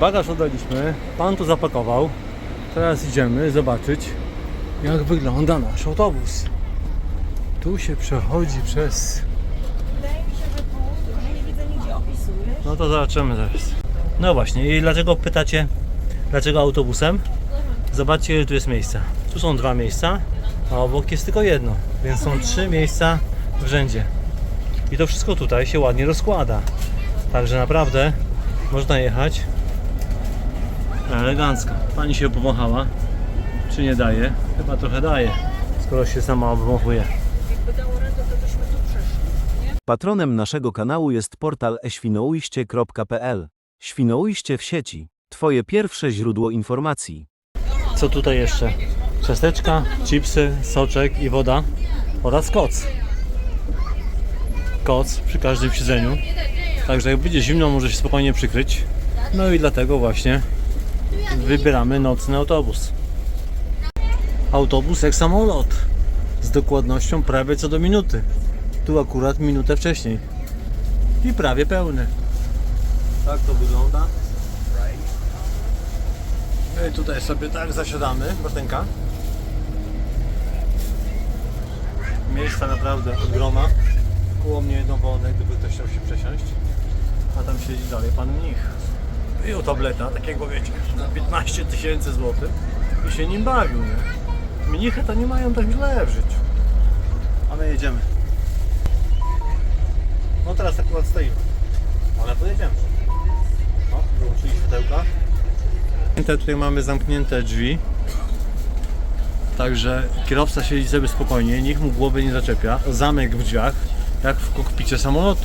Bagaż oddaliśmy, pan tu zapakował. Teraz idziemy zobaczyć, jak wygląda nasz autobus. Tu się przechodzi przez. Wydaje mi się, że tu, nie widzę nigdzie opisu? No to zobaczymy zaraz. No właśnie, i dlaczego pytacie, dlaczego autobusem? Zobaczcie, ile tu jest miejsca. Tu są dwa miejsca, a obok jest tylko jedno, więc są trzy miejsca w rzędzie. I to wszystko tutaj się ładnie rozkłada. Także naprawdę można jechać elegancko. Pani się powąchała. Czy nie daje? Chyba trochę daje, skoro się sama obwąchuje. Patronem naszego kanału jest portal eświnoujście.pl. Świnoujście w sieci. Twoje pierwsze źródło informacji. Co tutaj jeszcze? Ciasteczka, chipsy, soczek i woda oraz koc. Koc przy każdym siedzeniu. Także jak będzie zimno, może się spokojnie przykryć. No i dlatego właśnie wybieramy nocny autobus. Autobus jak samolot. Z dokładnością prawie co do minuty. Tu akurat minutę wcześniej. I prawie pełny. Tak to wygląda. My tutaj sobie tak zasiadamy, Bartenka. Miejsca naprawdę od groma. Koło mnie jedno wolne, gdyby ktoś chciał się przesiąść. A tam siedzi dalej pan mnich. Wyjął tableta, takiego wiecie, na 15 tysięcy złotych i się nim bawił, nie? Mnichy to nie mają tak źle w życiu. A my jedziemy. No teraz akurat stoimy. Ale pojedziemy. O, wyłączyli światełka. Tutaj mamy zamknięte drzwi. Także kierowca siedzi sobie spokojnie, nikt mu głowy nie zaczepia. Zamek w drzwiach, jak w kokpicie samolotu.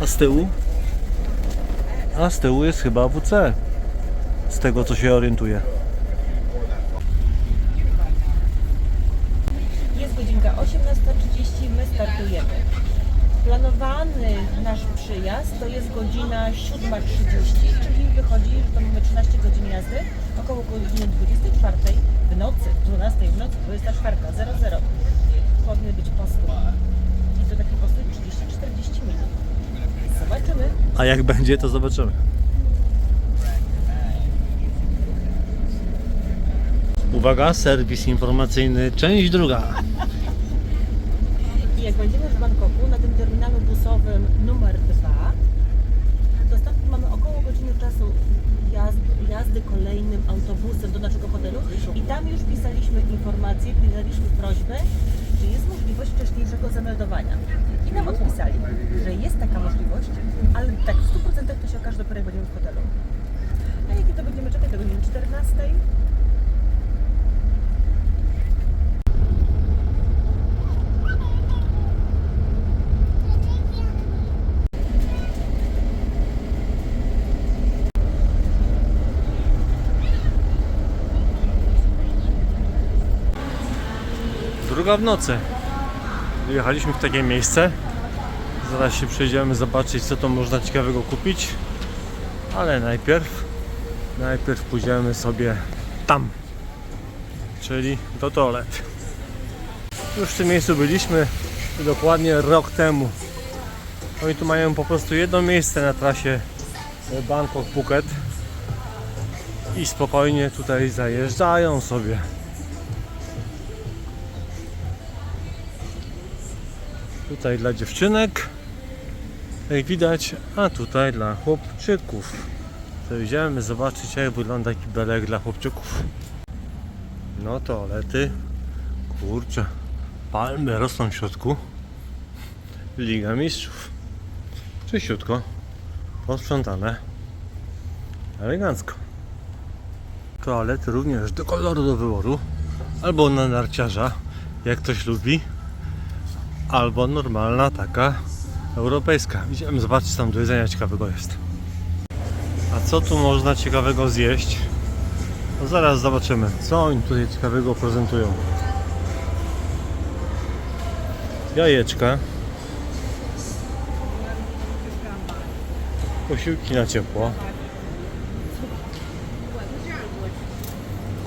A z tyłu? A z tyłu jest chyba WC. Z tego co się orientuje. Jest godzinka 18.30, my startujemy. Planowany nasz przyjazd to jest godzina 7.30, czyli wychodzi, że to mamy 13 godzin jazdy, około godziny 24 w nocy, 12 w nocy, 24, 00. Powinny być posty. I to takie posty 30-40 minut. Zobaczymy. A jak będzie, to zobaczymy. Uwaga, serwis informacyjny, część druga. Jak będziemy w Bangkoku na tym terminalu busowym numer 2, to stamtąd mamy około godziny czasu jazdy, jazdy kolejnym autobusem do naszego hotelu i tam już pisaliśmy informacje, pisaliśmy prośbę, czy jest możliwość wcześniejszego zameldowania. I nam odpisali, że jest taka możliwość, ale tak w 100% to się okaże dopiero jak będziemy w hotelu. A jakie to będziemy czekać do godziny 14? Druga w nocy. Jechaliśmy w takie miejsce. Zaraz się przejdziemy zobaczyć co to można ciekawego kupić. Ale najpierw najpierw pójdziemy sobie tam. Czyli do toalet. Już w tym miejscu byliśmy dokładnie rok temu. Oni tu mają po prostu jedno miejsce na trasie Bangkok Phuket i spokojnie tutaj zajeżdżają sobie. Tutaj dla dziewczynek, jak widać, a tutaj dla chłopczyków. To idziemy zobaczyć jak wygląda kibelek dla chłopczyków. No toalety, kurczę, palmy rosną w środku. Liga Mistrzów. Czyściutko, posprzątane, elegancko. Toalety również do koloru do wyboru, albo na narciarza, jak ktoś lubi albo normalna taka europejska. Idziemy zobaczyć tam do jedzenia ciekawego jest. A co tu można ciekawego zjeść? No zaraz zobaczymy, co oni tutaj ciekawego prezentują. Jajeczka. Posiłki na ciepło.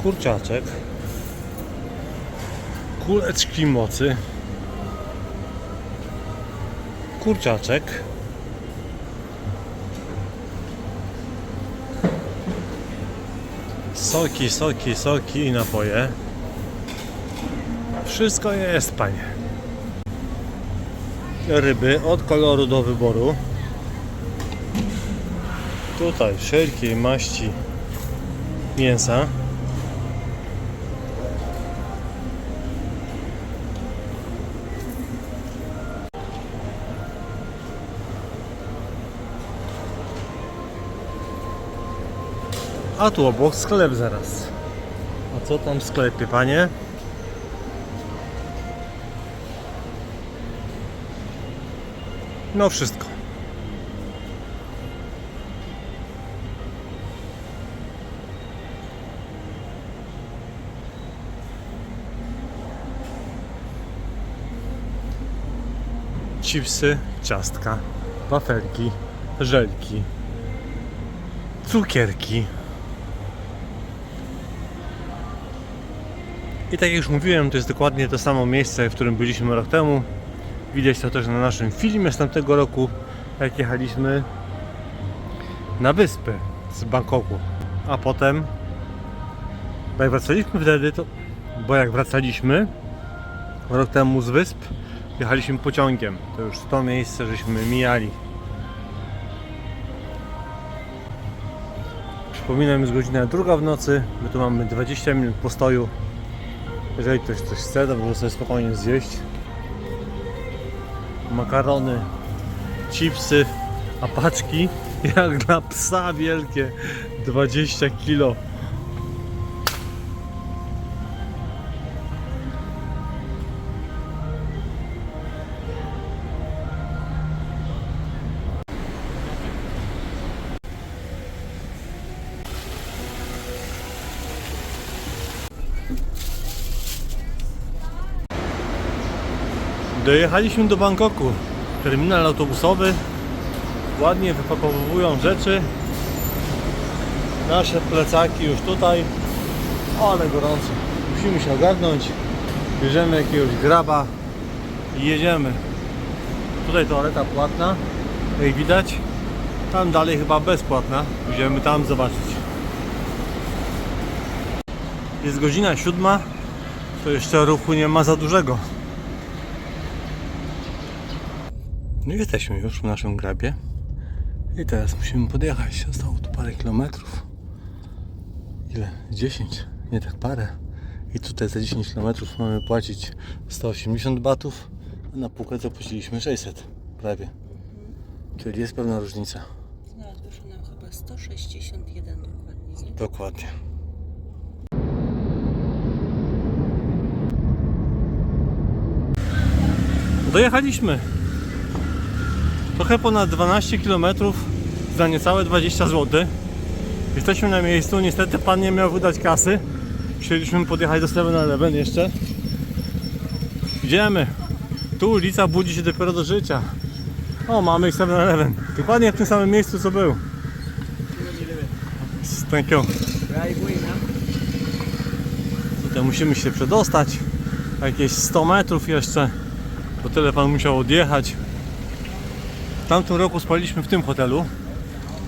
Kurczaczek. Kuleczki mocy. Kurczaczek. Soki, soki, soki i napoje. Wszystko jest, panie. Ryby od koloru do wyboru. Tutaj wszelkiej maści mięsa. A tu obok sklep zaraz. A co tam w sklepie, panie? No wszystko. Chipsy, ciastka, wafelki, żelki, cukierki. I tak jak już mówiłem, to jest dokładnie to samo miejsce, w którym byliśmy rok temu. Widać to też na naszym filmie z tamtego roku, jak jechaliśmy na wyspy z Bangkoku. A potem, bo jak wracaliśmy wtedy, to bo jak wracaliśmy rok temu z wysp, jechaliśmy pociągiem. To już to miejsce żeśmy mijali. Przypominam, jest godzina druga w nocy. My tu mamy 20 minut postoju. Jeżeli ktoś coś chce, to może sobie spokojnie zjeść. Makarony, chipsy, a paczki jak dla psa wielkie 20 kilo. Dojechaliśmy do Bangkoku. Terminal autobusowy. Ładnie wypakowują rzeczy. Nasze plecaki już tutaj. Ale gorąco. Musimy się ogarnąć. Bierzemy jakiegoś graba i jedziemy. Tutaj toaleta płatna. Jak widać. Tam dalej chyba bezpłatna. Idziemy tam zobaczyć. Jest godzina siódma. To jeszcze ruchu nie ma za dużego. No i jesteśmy już w naszym grabie. I teraz musimy podjechać. Zostało tu parę kilometrów. Ile? 10? Nie tak parę. I tutaj za 10 kilometrów mamy płacić 180 batów, a na półkę zapłaciliśmy 600 prawie. Czyli jest pewna różnica. Wyszło nam chyba 161 dokładnie. nie? Dokładnie. Dojechaliśmy. Trochę ponad 12 km za niecałe 20 zł. Jesteśmy na miejscu. Niestety pan nie miał wydać kasy. Chcieliśmy podjechać do 7-Eleven jeszcze. Idziemy. Tu ulica budzi się dopiero do życia. O, mamy 7-Eleven. Dokładnie w tym samym miejscu co był. Thank you. Tutaj musimy się przedostać. Jakieś 100 metrów jeszcze. Bo tyle pan musiał odjechać. W tamtym roku spaliśmy w tym hotelu.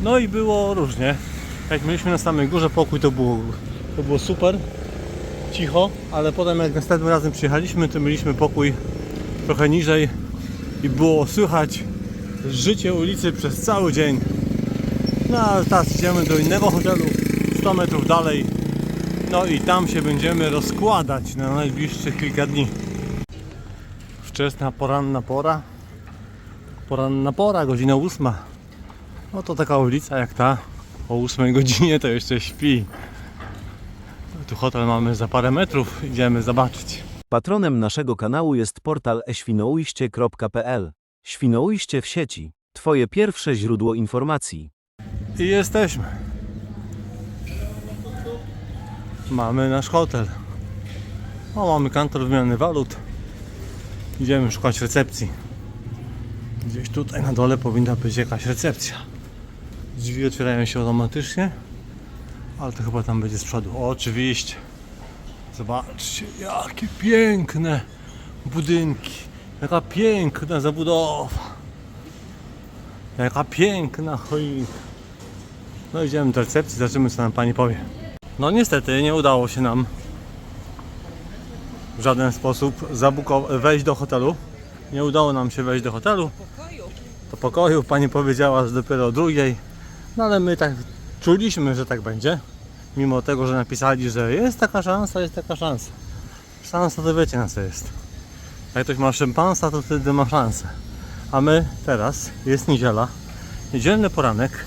No i było różnie. Jak mieliśmy na samej górze pokój, to było, to było super. Cicho, ale potem jak następnym razem przyjechaliśmy, to mieliśmy pokój trochę niżej i było słychać życie ulicy przez cały dzień. No a teraz idziemy do innego hotelu 100 metrów dalej. No i tam się będziemy rozkładać na najbliższych kilka dni. Wczesna poranna pora. Poranna pora, godzina ósma. No to taka ulica jak ta. O 8 godzinie to jeszcze śpi. Tu hotel mamy za parę metrów. Idziemy zobaczyć. Patronem naszego kanału jest portal eświnoujście.pl. Świnoujście w sieci. Twoje pierwsze źródło informacji. I jesteśmy. Mamy nasz hotel. O, mamy kantor wymiany walut. Idziemy szukać recepcji. Gdzieś tutaj na dole powinna być jakaś recepcja. Drzwi otwierają się automatycznie, ale to chyba tam będzie z przodu. Oczywiście. Zobaczcie, jakie piękne budynki. Jaka piękna zabudowa. Jaka piękna choinka. No idziemy do recepcji, zobaczymy co nam pani powie. No niestety nie udało się nam w żaden sposób wejść do hotelu. Nie udało nam się wejść do hotelu. Do pokoju pani powiedziała, że dopiero o drugiej. No ale my tak czuliśmy, że tak będzie. Mimo tego, że napisali, że jest taka szansa, jest taka szansa. Szansa to wiecie na co jest. Jak ktoś ma szympansa, to wtedy ma szansę. A my teraz, jest niedziela, niedzielny poranek,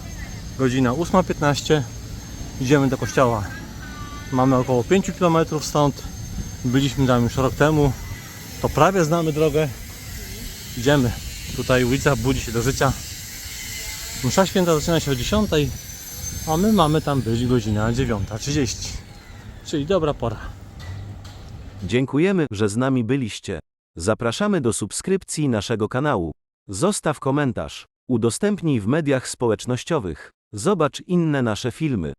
godzina 8.15, idziemy do kościoła. Mamy około 5 km stąd, byliśmy tam już rok temu, to prawie znamy drogę. Idziemy. Tutaj ulica budzi się do życia. Msza święta zaczyna się o 10, a my mamy tam być godzina 9.30. Czyli dobra pora. Dziękujemy, że z nami byliście. Zapraszamy do subskrypcji naszego kanału. Zostaw komentarz. Udostępnij w mediach społecznościowych. Zobacz inne nasze filmy.